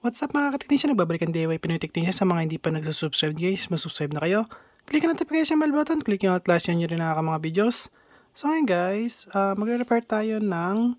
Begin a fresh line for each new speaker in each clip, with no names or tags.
What's up mga kateknisya? Nagbabalik ang DIY Pinoy Technician sa mga hindi pa nagsusubscribe guys. Masubscribe na kayo. Click ang notification bell button. Click yung atlas yan nyo rin nakaka mga videos. So ngayon guys, uh, magre-repair tayo ng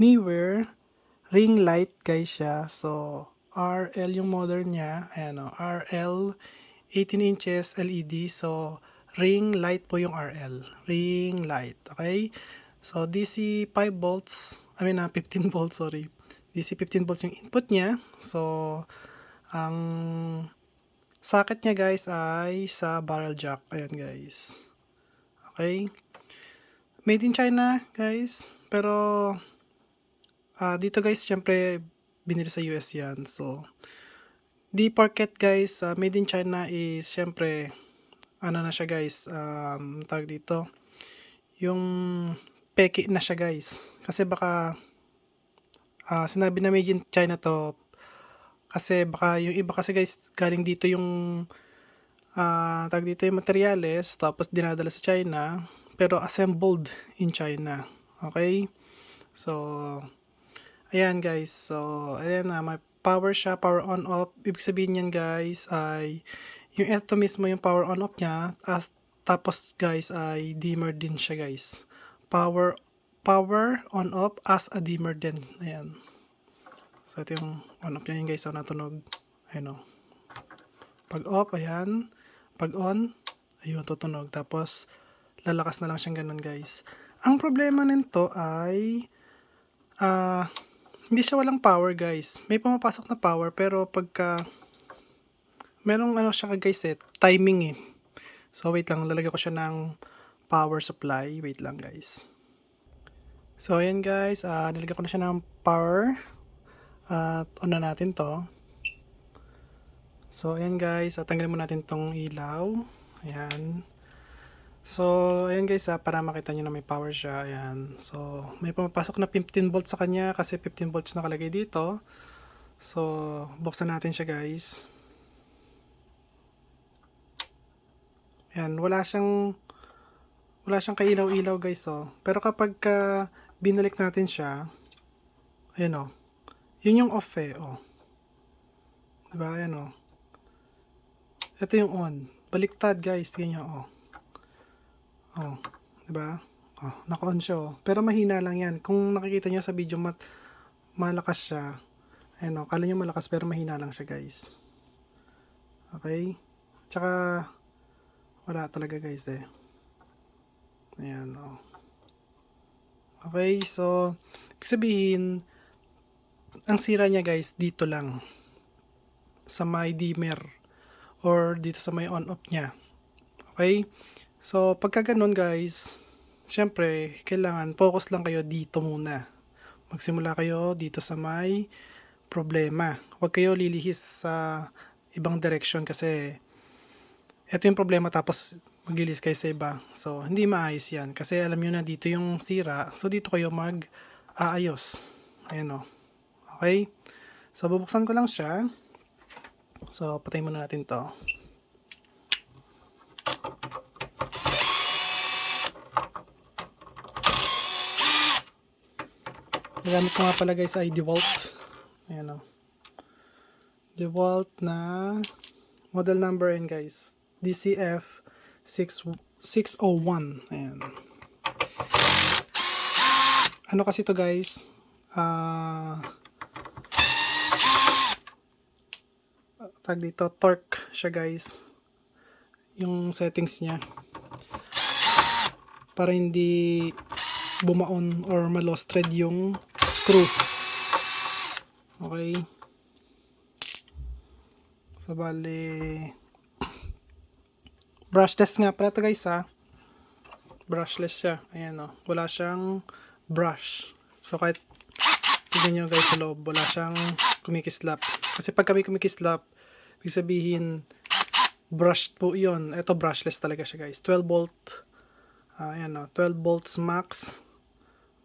Neewer ring light guys siya. So RL yung model niya. Ayan o, RL 18 inches LED. So ring light po yung RL. Ring light. Okay? So DC 5 volts. I mean uh, 15 volts sorry. DC 15 volts yung input niya. So, ang socket niya guys ay sa barrel jack. Ayan guys. Okay. Made in China guys. Pero, ah dito guys, syempre, binili sa US yan. So, di parket guys, ah, made in China is syempre, ano na siya guys, um, tawag dito, yung peki na siya guys. Kasi baka, ah sinabi na made in China to kasi baka yung iba kasi guys galing dito yung ah tag dito yung materyales tapos dinadala sa China pero assembled in China okay? So ayan guys so ayan na may power siya power on off. Ibig sabihin yan guys ay yung ito mismo yung power on off niya as tapos guys ay dimmer din siya guys. Power power on off as a dimmer din. Ayan. So, ito yung on off niya guys. So, natunog. Ayan o. Pag off, ayan. Pag on, ayun, tutunog. Tapos, lalakas na lang siyang ganun guys. Ang problema nito ay, ah, hindi siya walang power guys. May pumapasok na power, pero pagka, merong ano siya guys eh, timing eh. So, wait lang. Lalagyan ko siya ng power supply. Wait lang guys. So, ayan guys, uh, nilagyan ko na siya ng power. At on na natin to. So, ayan guys, uh, tanggalin mo natin tong ilaw. Ayan. So, ayan guys, uh, para makita nyo na may power siya. Ayan. So, may pumapasok na 15 volts sa kanya kasi 15 volts nakalagay dito. So, buksan natin siya guys. Ayan, wala siyang wala siyang kailaw-ilaw guys oh. Pero kapag ka binalik natin siya, ayun oh. Yun yung off eh oh. Diba? Ayan oh. Ito yung on. Baliktad guys, tingnan nyo oh. Oh, diba? Oh, naka-on siya oh. Pero mahina lang yan. Kung nakikita nyo sa video mat malakas siya. Ayun oh, kala nyo malakas pero mahina lang siya guys. Okay? Tsaka wala talaga guys eh. Ayan, oh. Okay, so, ibig sabihin, ang sira niya guys, dito lang. Sa may dimmer. Or dito sa may on-off niya. Okay? So, pagka ganun guys, syempre, kailangan focus lang kayo dito muna. Magsimula kayo dito sa may problema. Huwag kayo lilihis sa ibang direction kasi ito yung problema tapos maglilis kayo sa iba. So, hindi maayos yan. Kasi alam nyo na dito yung sira. So, dito kayo mag-aayos. Ayan o. Okay? So, bubuksan ko lang siya. So, patay muna natin to. Nagamit ko nga pala guys ay DeWalt. Ayan o. DeWalt na model number and guys. DCF 6, 601. Ayan. Ano kasi to guys? Ah... tag dito, torque siya guys. Yung settings niya. Para hindi bumaon or ma-lost thread yung screw. Okay. So, bali, brushless nga pala to guys ha. Brushless siya. Ayan o. Wala siyang brush. So kahit tignan nyo guys sa loob, wala siyang kumikislap. Kasi pag kami kumikislap, ibig sabihin brushed po yon Ito brushless talaga siya guys. 12 volt. Uh, ayan o. 12 volts max.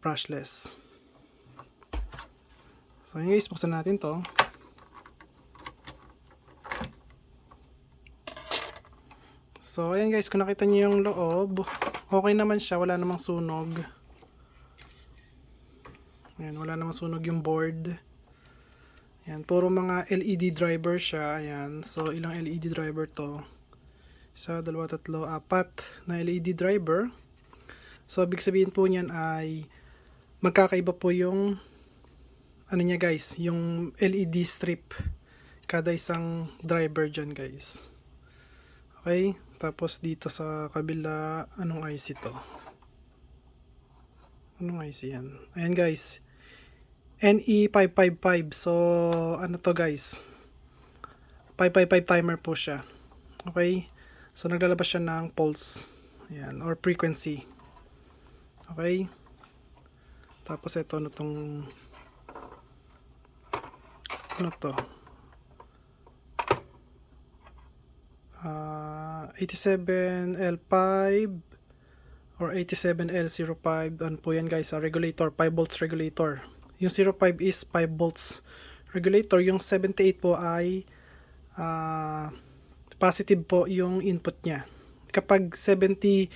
Brushless. So yun guys, buksan natin to. So, ayan guys, kung nakita niyo yung loob, okay naman siya, wala namang sunog. Ayan, wala namang sunog yung board. Ayan, puro mga LED driver siya. Ayan, so ilang LED driver to? Isa, dalawa, tatlo, apat na LED driver. So, ibig sabihin po niyan ay magkakaiba po yung ano niya guys, yung LED strip kada isang driver dyan guys. Okay, tapos dito sa kabila, anong IC to? Anong IC yan? Ayan guys, NE555. So, ano to guys? 555 timer po siya. Okay? So, naglalabas siya ng pulse. Ayan, or frequency. Okay? Tapos ito, ano tong... Ano to? Ah, 87L5 or 87L05. Ano po yan guys? ah, regulator, 5 volts regulator. Yung 05 is 5 volts regulator. Yung 78 po ay ah, positive po yung input niya. Kapag 79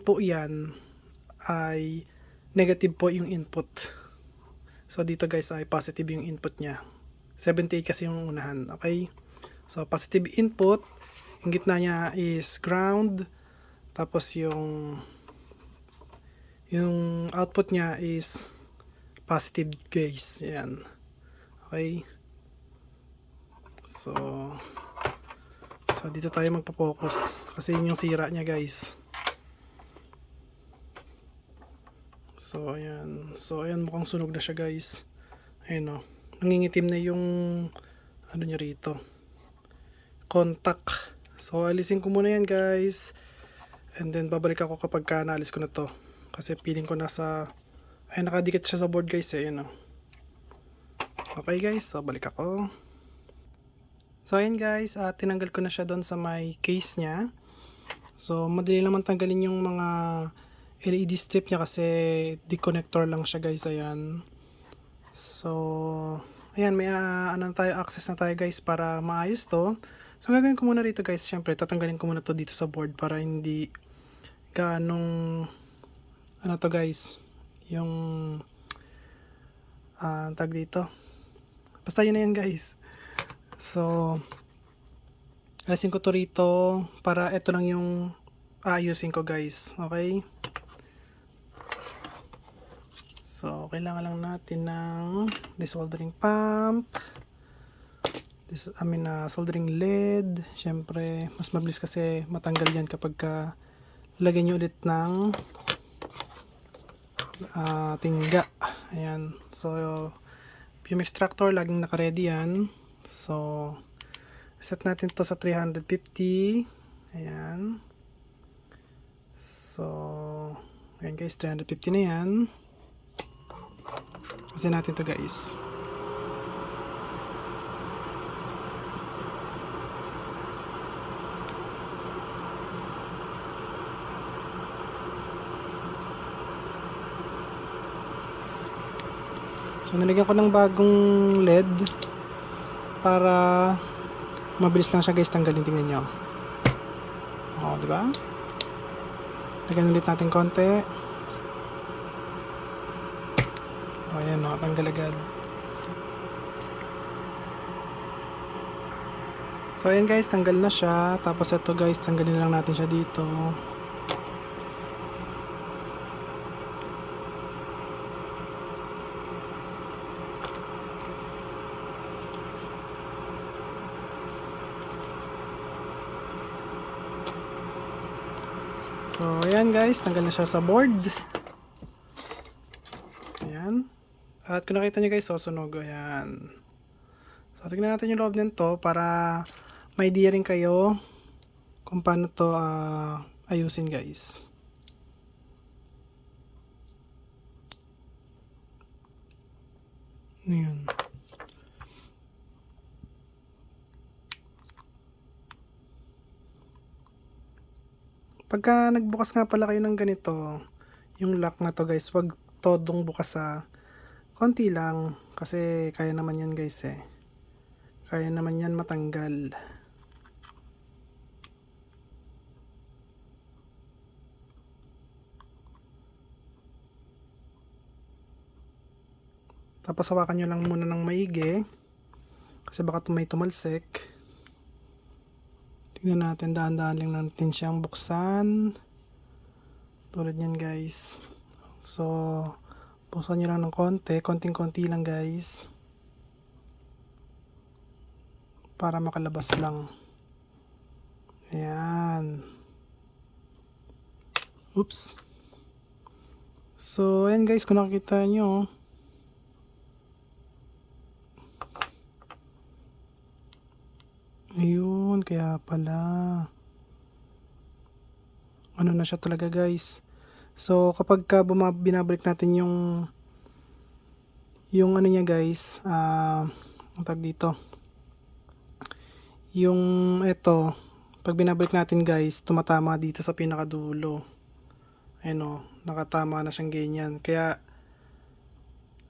po yan, ay negative po yung input. So dito guys ay positive yung input niya. 78 kasi yung unahan, okay? So positive input, yung gitna niya is ground, tapos yung yung output niya is positive guys. Yan. Okay? So So dito tayo magpo-focus kasi yun yung sira niya guys. So, ayan. So, ayan, mukhang sunog na siya, guys. Ayan, o. Nangingitim na yung, ano niya rito. Contact. So, alisin ko muna yan, guys. And then, babalik ako kapag ka naalis ko na to. Kasi feeling ko nasa, ayan, nakadikit siya sa board, guys. Eh, ayan, o. Okay, guys. So, balik ako. So, ayan, guys. Uh, tinanggal ko na siya doon sa may case niya. So, madali naman tanggalin yung mga LED strip niya kasi deconnector lang siya guys ayan so ayan may uh, ano tayo access na tayo guys para maayos to so gagawin ko muna rito guys. Syempre tatanggalin ko muna to dito sa board para hindi ganong ano to guys yung uh, tag dito. Basta yun na yan guys. So alisin ko to rito para ito lang yung aayusin ko guys. Okay? So, kailangan lang natin ng desoldering pump. This, I mean, uh, soldering lead. Siyempre, mas mabilis kasi matanggal yan kapag ka lagyan nyo ulit ng uh, tingga. Ayan. So, fume extractor, laging naka-ready yan. So, set natin to sa 350. Ayan. So, ayan guys, 350 na yan. Kasi natin to guys. So nilagyan ko ng bagong LED para mabilis lang siya guys tanggalin tingnan niyo. Oh, di ba? Lagyan ulit natin konti. O, ayan o, tanggal agad. So, ayan guys, tanggal na siya. Tapos ito guys, tanggalin lang natin siya dito. So, ayan guys, tanggal na siya sa board. Ayan. At kung nakita nyo guys, susunog. Ayan. So, tignan natin yung loob nito para may idea rin kayo kung paano to uh, ayusin guys. Ayan. Pagka nagbukas nga pala kayo ng ganito, yung lock na to guys, wag todong bukas sa konti lang kasi kaya naman yan guys eh. Kaya naman yan matanggal. Tapos hawakan nyo lang muna ng maigi. Kasi baka may tumalsik. Tingnan natin, dahan-dahan lang natin siyang buksan. Tulad yan guys. So, buksan nyo lang ng konti. Konting-konti lang guys. Para makalabas lang. Ayan. Oops. So, ayan guys, kung nakikita nyo, Ayun, kaya pala. Ano na siya talaga guys. So, kapag ka binabalik natin yung yung ano niya guys, ah, ang tawag dito. Yung ito, pag binabalik natin guys, tumatama dito sa pinakadulo. Ayun o, nakatama na siyang ganyan. Kaya,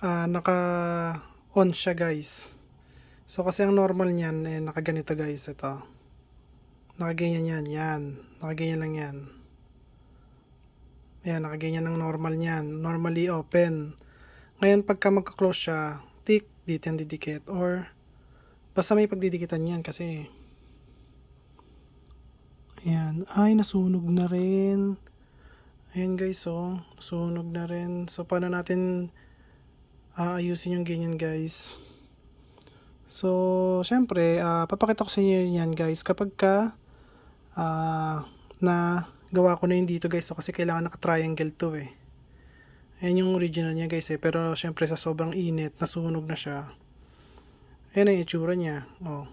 ah, naka-on siya guys. So kasi ang normal niyan eh nakaganito guys ito. Nakaganyan yan, yan. Nakaganyan lang yan. Ayan, nakaganyan ang normal niyan. Normally open. Ngayon pagka magka-close siya, tick, dito yan didikit. Or, basta may pagdidikitan yan kasi. Ayan, ay nasunog na rin. Ayan guys, oh. Nasunog na rin. So, paano natin aayusin yung ganyan guys? So, syempre, ah, papakita ko sa inyo yan guys kapag ka ah, na gawa ko na yun dito guys so, kasi kailangan naka-triangle to eh. Ayan yung original niya guys eh pero syempre sa sobrang init nasunog na siya. Ayan ang itsura niya. Oh.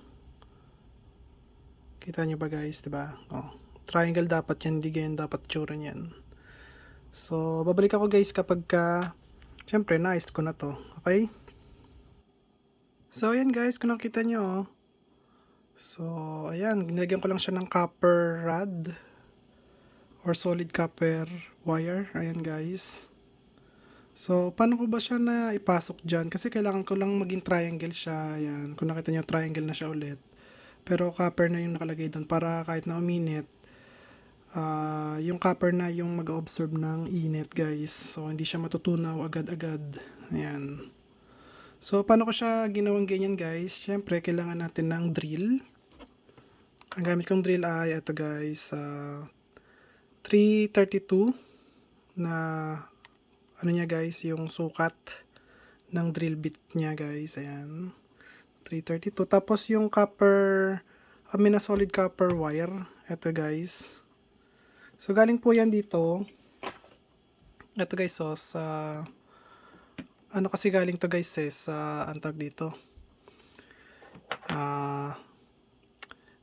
Kita niyo ba guys, 'di ba? Oh. Triangle dapat yan, hindi ganyan dapat itsura niyan. So, babalik ako guys kapag ka syempre na-ice ko na to. Okay? So, ayan guys, kung nakita nyo, oh. So, ayan, nilagyan ko lang siya ng copper rod or solid copper wire. Ayan guys. So, paano ko ba siya na ipasok dyan? Kasi kailangan ko lang maging triangle siya. Ayan, kung nakita nyo, triangle na siya ulit. Pero copper na yung nakalagay doon para kahit na uminit, ah, yung copper na yung mag-absorb ng init guys. So, hindi siya matutunaw agad-agad. Ayan. So, paano ko siya ginawang ganyan guys? Siyempre, kailangan natin ng drill. Ang gamit kong drill ay ito guys, ah, 332 na ano niya guys, yung sukat ng drill bit niya guys. Ayan. 332. Tapos yung copper, I mean solid copper wire. Ito guys. So, galing po yan dito. Ito guys, so sa ano kasi galing to guys eh, sa antag dito. Ah,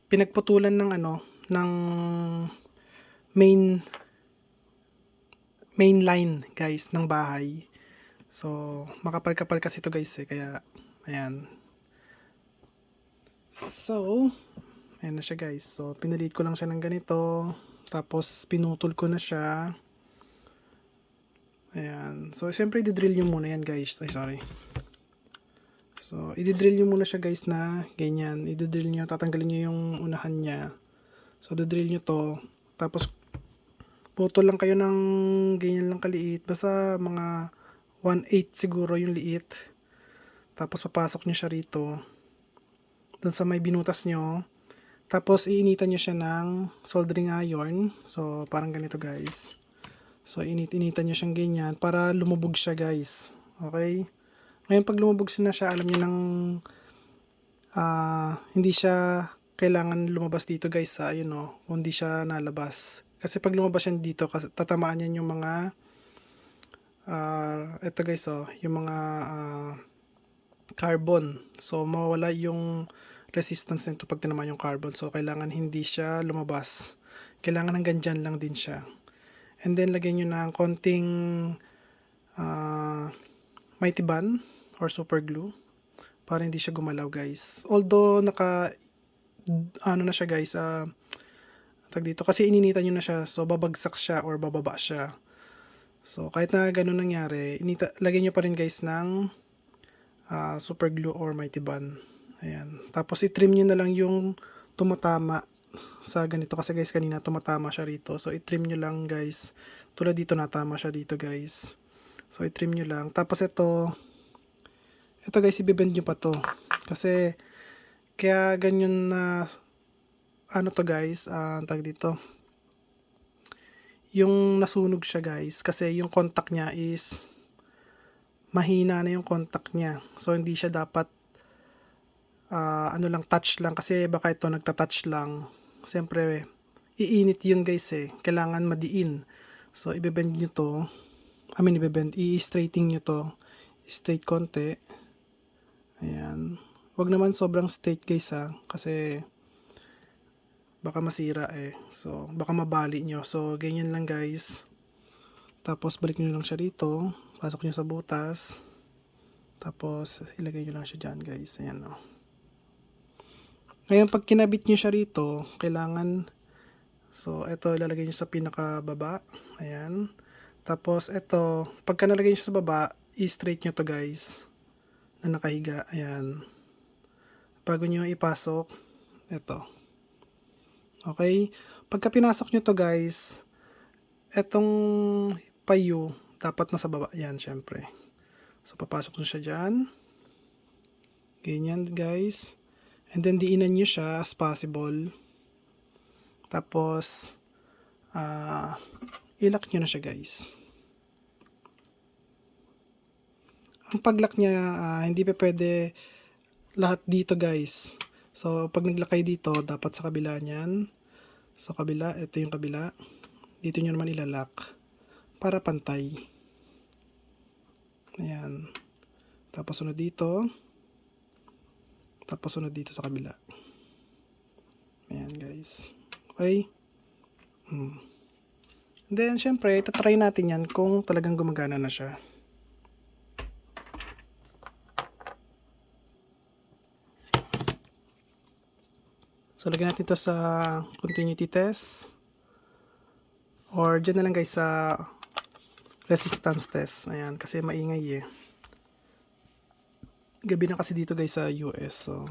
pinagputulan ng ano, ng main main line guys ng bahay. So, makapal-kapal kasi to guys eh, kaya ayan. So, ayan na siya guys. So, pinalit ko lang siya ng ganito. Tapos, pinutol ko na siya. Ayan. So, siyempre, i-drill nyo muna yan, guys. Ay, sorry. So, i-drill nyo muna siya, guys, na ganyan. I-drill nyo, tatanggalin nyo yung unahan niya. So, i-drill nyo to. Tapos, putol lang kayo ng ganyan lang kaliit. Basta mga 1/8 siguro yung liit. Tapos, papasok nyo siya rito. Doon sa may binutas nyo. Tapos, iinitan nyo siya ng soldering iron. So, parang ganito, guys. So, init-initan nyo siyang ganyan para lumubog siya, guys. Okay? Ngayon, pag lumubog siya na siya, alam nyo nang ah, hindi siya kailangan lumabas dito, guys, sa, you know, kung hindi siya nalabas. Kasi pag lumabas yan dito, tatamaan yan yung mga ah, eto guys, oh, yung mga ah, carbon. So, mawala yung resistance nito pag tinamaan yung carbon. So, kailangan hindi siya lumabas. Kailangan hanggang dyan lang din siya. And then, lagyan nyo ng konting ah, mighty band or super glue para hindi siya gumalaw, guys. Although, naka, ano na siya, guys, ah, tag dito. Kasi ininitan nyo na siya, so babagsak siya or bababa siya. So, kahit na ganun nangyari, inita, lagyan nyo pa rin, guys, ng ah, super glue or mighty band. Ayan. Tapos, i-trim nyo na lang yung tumatama sa ganito. Kasi guys kanina tumatama siya rito. So i-trim nyo lang guys. Tulad dito natama siya dito guys. So i-trim nyo lang. Tapos ito ito guys ibibend nyo pa to. Kasi Kaya ganyan na ano to guys, ah, ang tawag dito. Yung nasunog siya guys. Kasi yung contact niya is mahina na yung contact niya. So hindi siya dapat ah, ano lang touch lang. Kasi baka ito nagta-touch lang. Siyempre iinit yun guys eh. Kailangan madiin. So ibebend nyo to. I mean ibebend, i-straighten nyo to. Straight konti. Ayan. Huwag naman sobrang straight guys ha. Kasi baka masira eh. So, baka mabali nyo. So, ganyan lang guys. Tapos, balik nyo lang siya dito. Pasok nyo sa butas. Tapos, ilagay nyo lang siya dyan guys. Ayan o. Ngayon, pag kinabit nyo siya rito, kailangan, so, ito ilalagay nyo sa pinakababa. Ayan. Tapos, ito, pagka nalagay nyo sa baba, i-straight nyo to guys. Na nakahiga. Ayan. Bago nyo ipasok, ito. Okay? Pagka pinasok nyo to guys, etong payo, dapat nasa baba yan, syempre. So, papasok nyo siya dyan. Ganyan, guys. And then, diinan nyo siya as possible. Tapos, ah, ilak nyo na siya, guys. Ang paglock niya, ah, hindi pa pwede lahat dito, guys. So, pag naglakay dito, dapat sa kabila niyan. Sa kabila, ito yung kabila. Dito nyo naman ilalak. Para pantay. Ayan. Tapos sunod dito. Tapos sunod dito sa kabila. Ayan, guys. Okay? Hmm. Then, syempre, itatry natin yan kung talagang gumagana na siya. So, lagyan natin to sa continuity test. Or, dyan na lang guys sa resistance test. Ayan, kasi maingay eh. Gabi na kasi dito guys sa US. So,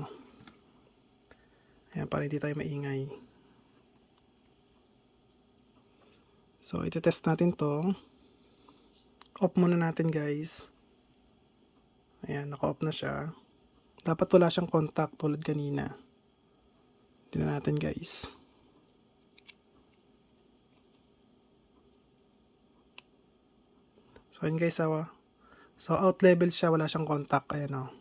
ayan, para hindi tayo maingay. So, iti-test natin to. Off muna natin guys. Ayan, naka-off na siya. Dapat wala siyang contact tulad kanina. Tingnan natin guys. So yun guys, awa. So out level siya, wala siyang contact. Ayan o.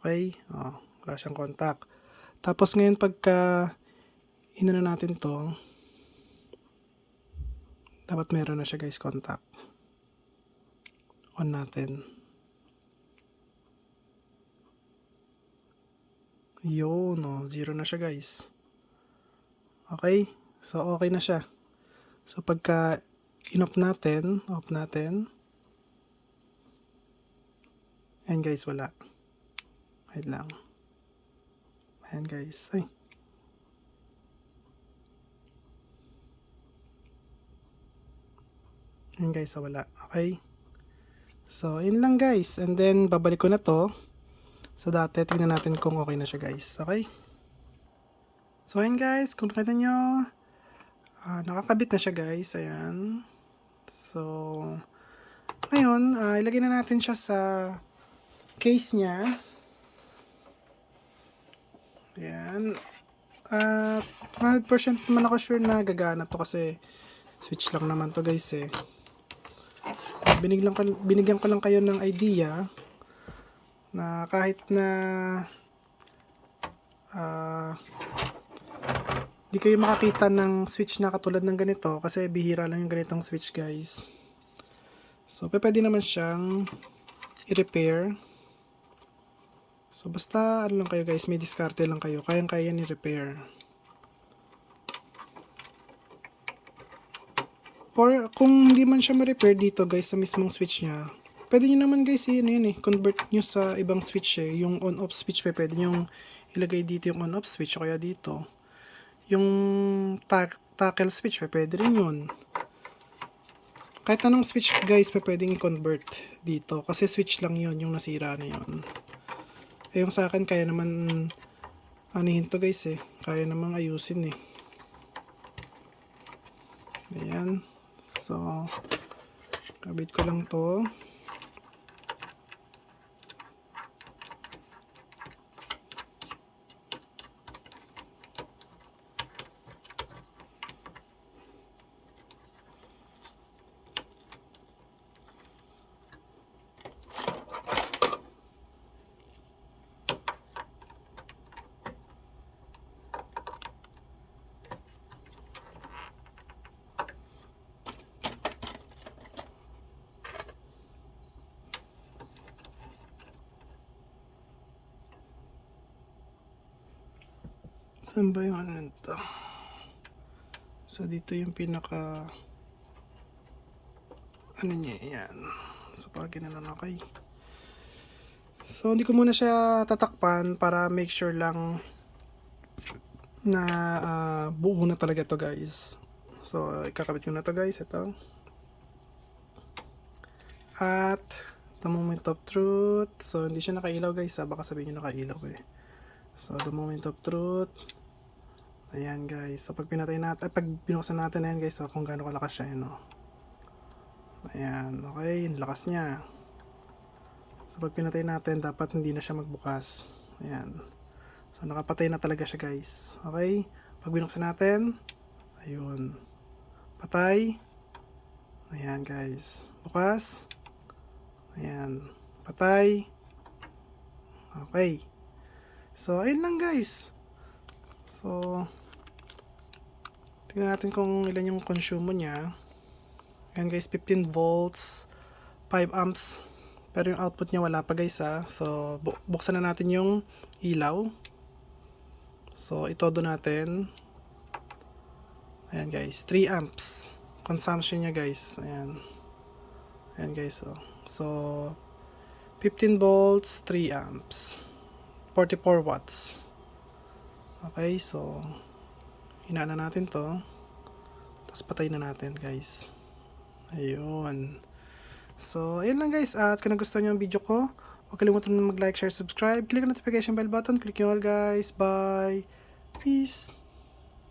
Okay? O, wala siyang contact. Tapos ngayon pagka inano natin to, dapat meron na siya guys contact. On natin. Yo, no, zero na siya guys. Okay? So, okay na siya. So, pagka in-off natin, off natin. Ayan guys, wala. Wait lang. Ayan guys. Ay. Ayan guys, wala. Okay? So, yun lang guys. And then, babalik ko na to. So dati, tingnan natin kung okay na siya guys. Okay? So ayun guys, kung nakita nyo, ah, nakakabit na siya guys. Ayan. So, ngayon, ah, ilagay na natin siya sa case niya. Ayan. At 100% naman ako sure na gagana to kasi switch lang naman to guys eh. Binigyan ko, binigyan ko lang kayo ng idea na kahit na ah di kayo makakita ng switch na katulad ng ganito kasi bihira lang yung ganitong switch guys so pwede naman siyang i-repair so basta ano lang kayo guys may diskarte lang kayo kayang kaya ni repair or kung hindi man siya ma-repair dito guys sa mismong switch niya pwede nyo naman guys yun, yun eh, convert nyo sa ibang switch eh. Yung on-off switch pa, pwede nyo ilagay dito yung on-off switch kaya dito. Yung ta- tackle switch pa, pwede rin yun. Kahit anong switch guys, pa pwedeng i-convert dito. Kasi switch lang yun, yung nasira na yun. Eh yung sa akin, kaya naman anihin to guys eh. Kaya namang ayusin eh. Ayan. So, kabit ko lang to. Saan ba yung ano nito? So, dito yung pinaka... Ano niya, yan. So, pag ginanon okay. So, hindi ko muna siya tatakpan para make sure lang na ah, buo na talaga to guys. So, ikakabit ko na to guys. Ito. At, the moment of truth. So, hindi siya nakailaw guys. Ha? Baka sabihin nyo nakailaw eh. So, the moment of truth. Ayan guys. So, pag pinatay natin, eh, pag binuksan natin, ayan guys. So, kung gaano kalakas siya, yun o. Ayan. Okay, yung lakas niya. So, pag pinatay natin, dapat hindi na siya magbukas. Ayan. So, nakapatay na talaga siya guys. Okay? Pag binuksan natin, ayun. Patay. Ayan guys. Bukas. Ayan. Patay. Okay. So, ayun lang guys. So, tingnan natin kung ilan yung consumo niya. Ayan guys, 15 volts, 5 amps. Pero yung output niya wala pa guys ha. So, bu- buksan na natin yung ilaw. So, itodo natin. Ayan guys, 3 amps. Consumption niya guys. Ayan. Ayan guys, oh. So, 15 volts, 3 amps. 44 watts. Okay, so, hinaan na natin to. Tapos patay na natin guys. Ayun. So, ayun lang guys. At kung nagustuhan nyo ang video ko, huwag kalimutan na mag-like, share, subscribe. Click ang notification bell button. Click nyo all guys. Bye. Peace.